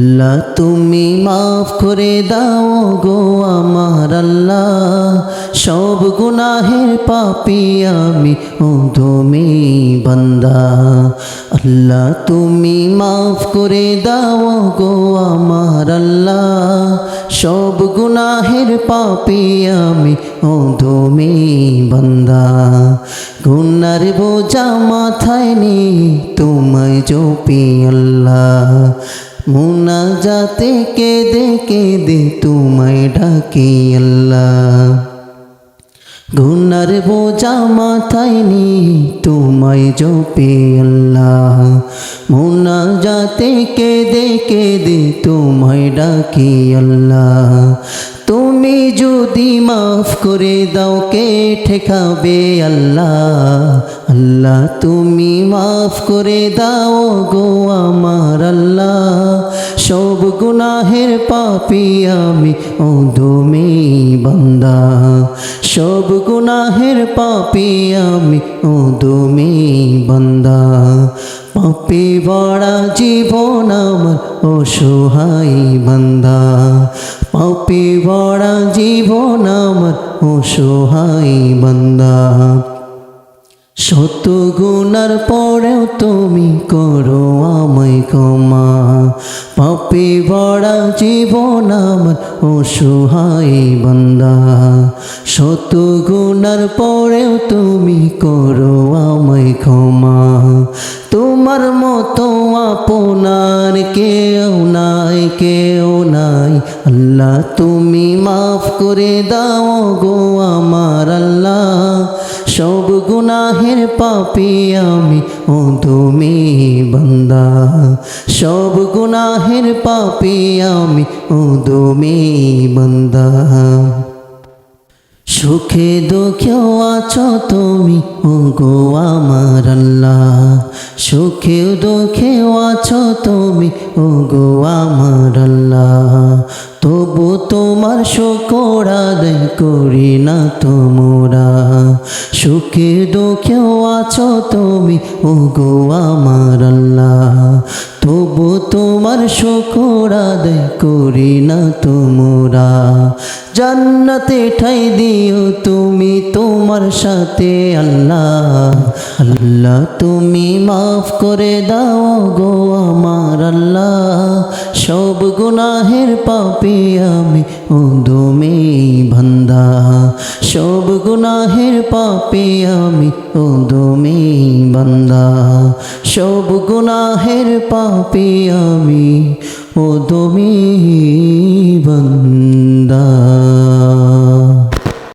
আল্লাহ, তুমি মাফ করে দাও গো আমার আল্লাহ। সব গুনাহের পাপি আমি তুমি বান্দা। আল্লাহ, তুমি মাফ করে দাও গো আমার আল্লাহ। সব গুনাহের পাপি আমি তুমি বান্দা। গুনার বোঝা মাথায় নি তোমায় জপি আল্লাহ। মুনা যাতে কেঁদে কেঁদে তোমায় ডাকি আল্লাহ। গুনার বোঝা মাথায় নি তোমায় জপে আল্লাহ। মুনা যাতে কেঁদে কেঁদে তোমায় ডাকি আল্লাহ। তুমি যদি মাফ করে দাও, কে ঠেকাবে আল্লাহ? আল্লাহ, তুমি মাফ করে দাও গো আমার গুনাহের পাপি আমি তুমি বান্দা। সব গুনাহের পাপি আমি তুমি বান্দা। পাপি বড়া জীবন আমার অসহায় বান্দা। পাপি বড়া জীবন আমার অসহায় বান্দা। শত গুণার পরেও তুমি করো আমায় ক্ষমা। পাপি বড়া জীবন আমার অসহায় বন্দা শত গুণার পরেও তুমি করো আমায় ক্ষমা। তোমার মতো আপনার কেউ নাই কেউ নাই। আল্লাহ, তুমি মাফ করে দাও গো আমার আল্লাহ। সব গুনাহের পাপি আমি ও তুমি বান্দা। সব গুনাহের পাপি আমি ও তুমি বান্দা। সুখে দুঃখেও আছো তুমি ও গো আমার আল্লাহ। সুখে দুঃখেও আছো তুমি ও গো আমার আল্লাহ। তবু তোমার শকর আদায় করি না তোমরা। সুখে দুঃখেও আছো তুমি ও গো আমার আল্লাহ। তবু তোমার আদায় করি না তোমরা। জান্নাতে ঠাই দিও তুমি তোমার সাথে আল্লাহ। আল্লাহ তুমি মাফ করে দাও গো আমার আল্লাহ। সব গুনাহের পাপে আমি ও দমে বান্দা। সব গুনাহের পাপে আমি ও দমে বান্দা। সব গুনাহের পাপে আমি ও দমে